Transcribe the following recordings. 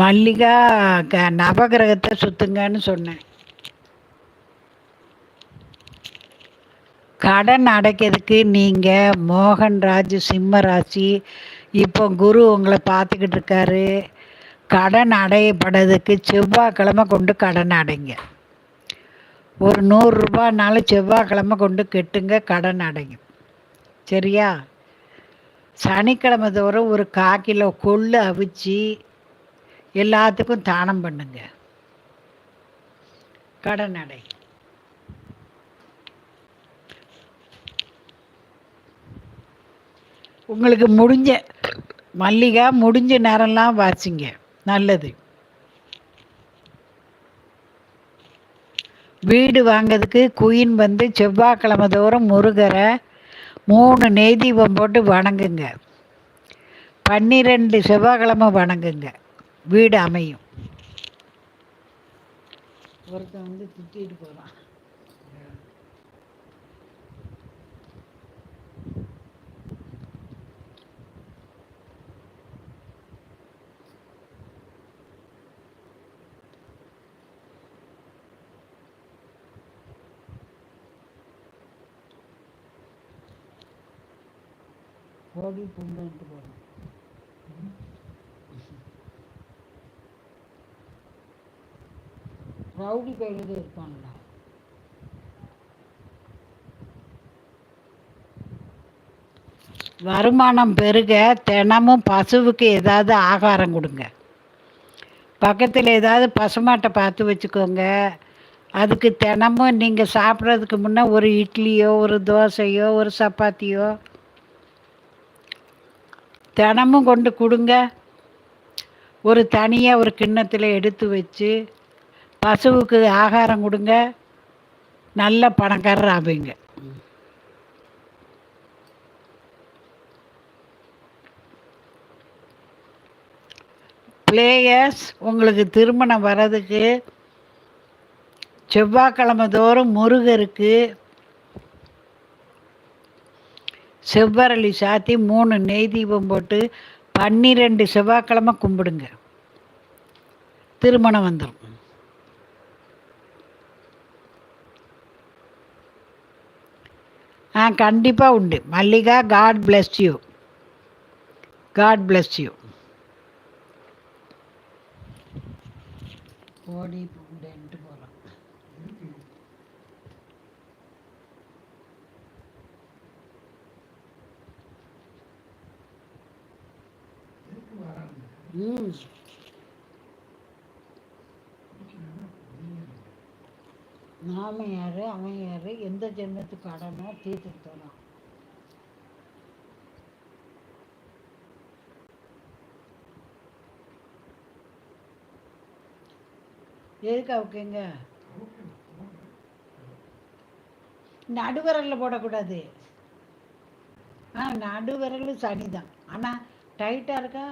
மல்லிகா க நவகிரகத்தை சுற்றுங்கன்னு சொன்னேன். கடன் அடைக்கிறதுக்கு நீங்கள் மோகன்ராஜ் சிம்ம ராசி இப்போ குரு உங்களை பார்த்துக்கிட்டு இருக்காரு. கடன் அடையப்படுறதுக்கு செவ்வாய்க்கிழமை கொண்டு கடன் அடைங்க. ஒரு நூறுரூபானாலும் செவ்வாய்க்கிழமை கொண்டு கெட்டுங்க கடன் அடையும் சரியா? சனிக்கிழமை தோறும் ஒரு கால் கிலோ கொள்ளு அவிச்சு எல்லாத்துக்கும் தானம் பண்ணுங்க. கடன் அடை. உங்களுக்கு முடிஞ்ச மல்லிகா முடிஞ்ச நேரம்லாம் வாசிங்க. நல்லது. வீடு வாங்கிறதுக்கு குயின் வந்து செவ்வாய்க்கிழமை தோறும் முருகரை மூணு நெய்தீபம் போட்டு வணங்குங்க. பன்னிரெண்டு செவ்வாய்க்கிழமை வணங்குங்க. வீடு அமையும். ஒருத்தன் வந்து திட்டிட்டு போகிறான் கோவில் புண்டுன்ட்டு போகிறோம் ரவுடி கையில் இருப்பாங்களா வருமானம் பெருக தினமும் பசுவுக்கு ஏதாவது ஆகாரம் கொடுங்க. பக்கத்தில் ஏதாவது பசுமாட்டை பார்த்து வச்சுக்கோங்க. அதுக்கு தினமும் நீங்கள் சாப்பிட்றதுக்கு முன்னே ஒரு இட்லியோ ஒரு தோசையோ ஒரு சப்பாத்தியோ தினமும் கொண்டு கொடுங்க. ஒரு தனியாக ஒரு கிண்ணத்தில் எடுத்து வச்சு பசுவுக்கு ஆகாரம் கொடுங்க. நல்ல பணக்காரர் ஆவீங்க. பிளேயர்ஸ் உங்களுக்கு திருமணம் வர்றதுக்கு செவ்வாய்க்கிழமை தோறும் முருகருக்கு செவ்வரளி சாத்தி மூணு நெய் தீபம் போட்டு பன்னிரெண்டு செவ்வாய்க்கிழமை கும்பிடுங்க. திருமணம் வந்துடும் ஆ கண்டிப்பாக உண்டு Mallika god bless you god bless you ஓடி பூண்டுன்ட்டு போகிறோம் ம் நாம யார் அவன் யார் எந்த ஜென்மத்துக்கு கடனோ தீர்த்துட்டு எதுக்கா ஓகேங்க அவுக்குங்க நடுவிரலில் போடக்கூடாது. ஆ நடுவிரல் சனி தான் ஆனால் டைட்டாக இருக்கா?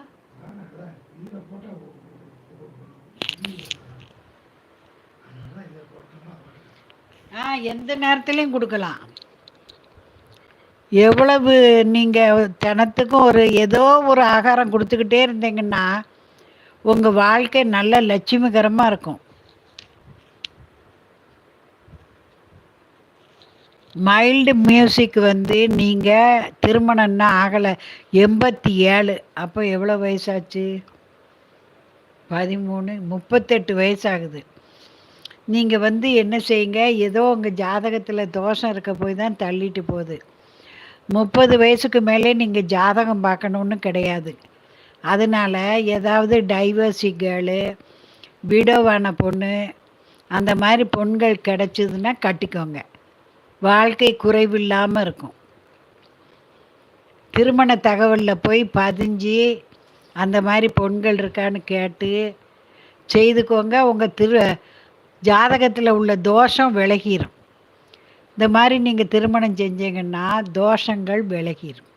ஆ எந்த நேரத்துலையும் கொடுக்கலாம். எவ்வளவு நீங்கள் தினத்துக்கும் ஒரு ஏதோ ஒரு ஆகாரம் கொடுத்துக்கிட்டே இருந்தீங்கன்னா உங்கள் வாழ்க்கை நல்ல லட்சுமிகரமாக இருக்கும். மைல்டு மியூசிக் வந்து நீங்கள் திருமணம்னா ஆகலை எண்பத்தி ஏழு. அப்போ எவ்வளோ வயசாச்சு? பதிமூணு முப்பத்தெட்டு வயசாகுது. நீங்கள் வந்து என்ன செய்யுங்க? ஏதோ உங்கள் ஜாதகத்தில் தோஷம் இருக்க போய் தான் தள்ளிட்டு போகுது. முப்பது வயசுக்கு மேலே நீங்கள் ஜாதகம் பார்க்கணுன்னு கிடையாது. அதனால் ஏதாவது டைவர்சி கேர்ளு விடோவான பொண்ணு அந்த மாதிரி பொண்கள் கிடச்சிதுன்னா கட்டிக்கோங்க. வாழ்க்கை குறைவில்லாமல் இருக்கும். திருமண தகவலில் போய் பதிஞ்சு அந்த மாதிரி பொண்கள் இருக்கான்னு கேட்டு செய்துக்கோங்க. உங்கள் திரு ஜாதகத்தில் உள்ள தோஷம் விலகிரும். இந்த மாதிரி நீங்கள் திருமணம் செஞ்சீங்கன்னா தோஷங்கள் விலகிடும்